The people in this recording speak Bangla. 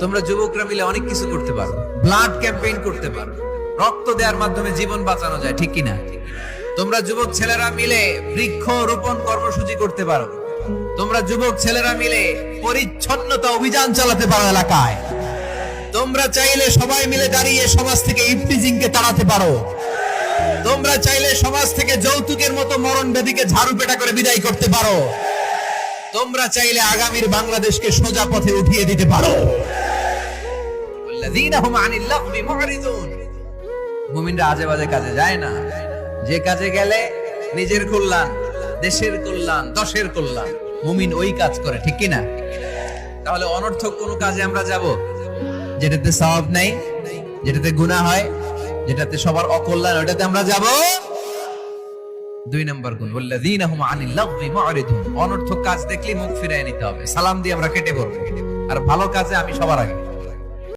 তোমরা যুবকরা মিলে অনেক কিছু করতে পারো। ব্লাড ক্যাম্পেইন করতে পারো। রক্ত দেওয়ার মাধ্যমে জীবন বাঁচানো যায়, ঠিক কিনা? তোমরা যুবক ছেলেরা মিলে বৃক্ষ রোপণ কর্মসূচি করতে পারো। তোমরা যুবক ছেলেরা মিলে পরিচ্ছন্নতা অভিযান চালাতে পারো এলাকায়। তোমরা চাইলে সবাই মিলে দাঁড়িয়ে সমাজ থেকে ইফটিজিং কে তাড়াতে পারো। তোমরা চাইলে সমাজ থেকে যৌতুকের মতো মরণ ব্যাধিকে ঝাড়ু পেটা করে বিদায় করতে পারো। তোমরা চাইলে আগামীর বাংলাদেশকে সোজা পথে উঠিয়ে দিতে পারো। মুমিনরা আজে বাজে কাজে যায় না। যে কাজে গেলে নিজের কল্যাণ, দেশের কল্যাণ, দশের কল্যাণ, মুমিন ওই কাজ করে, ঠিক কিনা? তাহলে অনর্থক কোনো কাজে আমরা যাব? যেটাতে স্বভাব নেই, যেটাতে গুণা হয়, যেটাতে সবার অকল্যাণ, ওটাতে আমরা যাব? দুই নম্বর গুণ, ওয়াল্লাযীনা হুম আনিল লাগবি মুআরিদুন অনর্থক কাজ দেখলে মুখ ফিরিয়ে নিতে হবে। সালাম দিয়ে আমরা কেটে পড়ব। আর ভালো কাজে আমি সবার আগে।